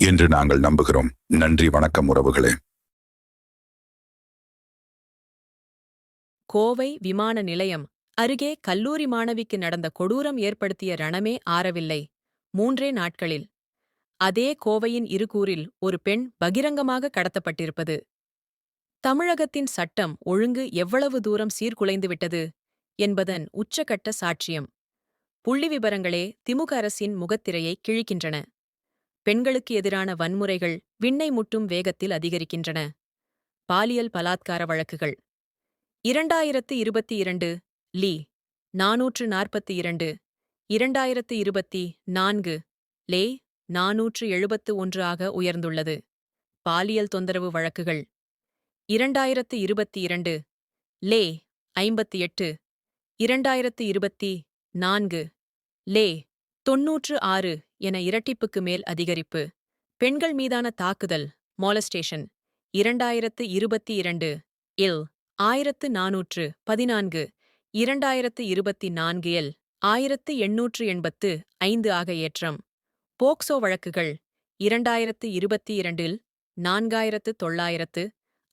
என்று நாங்கள் நம்புகிறோம். நன்றி வணக்கம் உறவுகளே. கோவை விமான நிலையம் அருகே கல்லூரி மாணவிக்கு நடந்த கொடூரம் ஏற்படுத்திய ரணமே ஆறவில்லை. மூன்றே நாட்களில். அதே கோவையின் இருகூரில் ஒரு பெண் பகிரங்கமாக கடத்தப்பட்டிருப்பது. தமிழகத்தின் சட்டம் ஒழுங்கு எவ்வளவு தூரம் சீர்குலைந்துவிட்டது என்பதன் உச்சகட்ட சாட்சியம். புள்ளி விபரங்களே திமுக அரசின் முகத்திரையை கிழிக்கின்றன. பெண்களுக்கு எதிரான வன்முறைகள் விண்ணை முட்டும் வேகத்தில் அதிகரிக்கின்றன. பாலியல் பலாத்கார வழக்குகள். இரண்டாயிரத்து இருபத்தி இரண்டு லீ நாநூற்று நாற்பத்தி இரண்டு. இரண்டாயிரத்து இருபத்தி நான்கு லே நாநூற்று எழுபத்து ஒன்று ஆக உயர்ந்துள்ளது. பாலியல் தொந்தரவு வழக்குகள். இரண்டாயிரத்து இருபத்தி இரண்டு லே ஐம்பத்தி எட்டு. இரண்டாயிரத்து இருபத்தி நான்கு லே தொன்னூற்று ஆறு என இரட்டிப்புக்கு மேல் அதிகரிப்பு. பெண்கள் மீதான தாக்குதல் மாலஸ்டேஷன் இரண்டாயிரத்து இருபத்தி இரண்டு இல் ஆயிரத்து நாநூற்று பதினான்கு இரண்டாயிரத்து இருபத்தி நான்கு எல் ஆயிரத்து எண்ணூற்று எண்பத்து ஐந்து ஆக ஏற்றம். போக்சோ வழக்குகள் இரண்டாயிரத்து இருபத்தி இரண்டில் நான்காயிரத்து தொள்ளாயிரத்து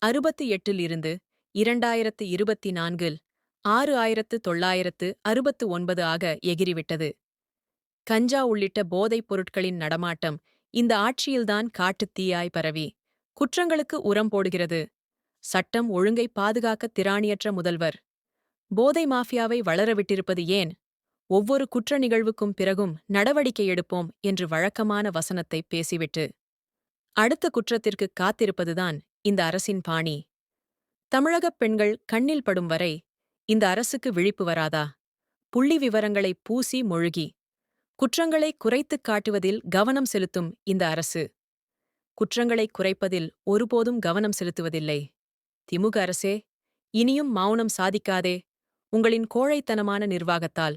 அறுபத்தி எட்டில் இருந்து இரண்டாயிரத்து இருபத்தி நான்கில் ஆறு ஆயிரத்து தொள்ளாயிரத்து அறுபத்து ஒன்பது ஆக எகிரிவிட்டது. கஞ்சா உள்ளிட்ட போதைப் பொருட்களின் நடமாட்டம் இந்த ஆட்சியில்தான் காட்டுத் தீயாய் பரவி. குற்றங்களுக்கு உரம் போடுகிறது. சட்டம் ஒழுங்கை பாதுகாக்க திராணியற்ற முதல்வர். போதை மாஃபியாவை வளரவிட்டிருப்பது ஏன்? ஒவ்வொரு குற்ற நிகழ்வுக்கும் பிறகும் நடவடிக்கை எடுப்போம் என்று வழக்கமான வசனத்தை பேசிவிட்டு. அடுத்த குற்றத்திற்கு காத்திருப்பதுதான் இந்த அரசின் பாணி. தமிழகப் பெண்கள் கண்ணில் படும் வரை இந்த அரசுக்கு விழிப்பு வராதா? புள்ளி விவரங்களை பூசி மொழுகி குற்றங்களை குறைத்துக் காட்டுவதில் கவனம் செலுத்தும் இந்த அரசு. குற்றங்களை குறைப்பதில் ஒருபோதும் கவனம் செலுத்துவதில்லை. திமுக அரசே இனியும் மௌனம் சாதிக்காதே. உங்களின் கோழைத்தனமான நிர்வாகத்தால்.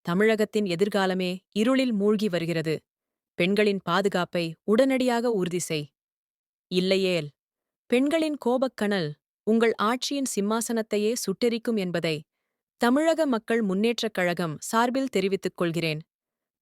தமிழகத்தின் எதிர்காலமே இருளில் மூழ்கி வருகிறது. பெண்களின் பாதுகாப்பை உடனடியாக உறுதி செய். இல்லையேல் பெண்களின் கோபக்கணல் உங்கள் ஆட்சியின் சிம்மாசனத்தையே சுட்டெரிக்கும் என்பதை தமிழக மக்கள் முன்னேற்றக் கழகம் சார்பில் தெரிவித்துக் கொள்கிறேன்.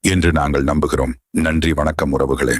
என்று நாங்கள் நம்புகிறோம். நன்றி வணக்கம் உறவுகளே.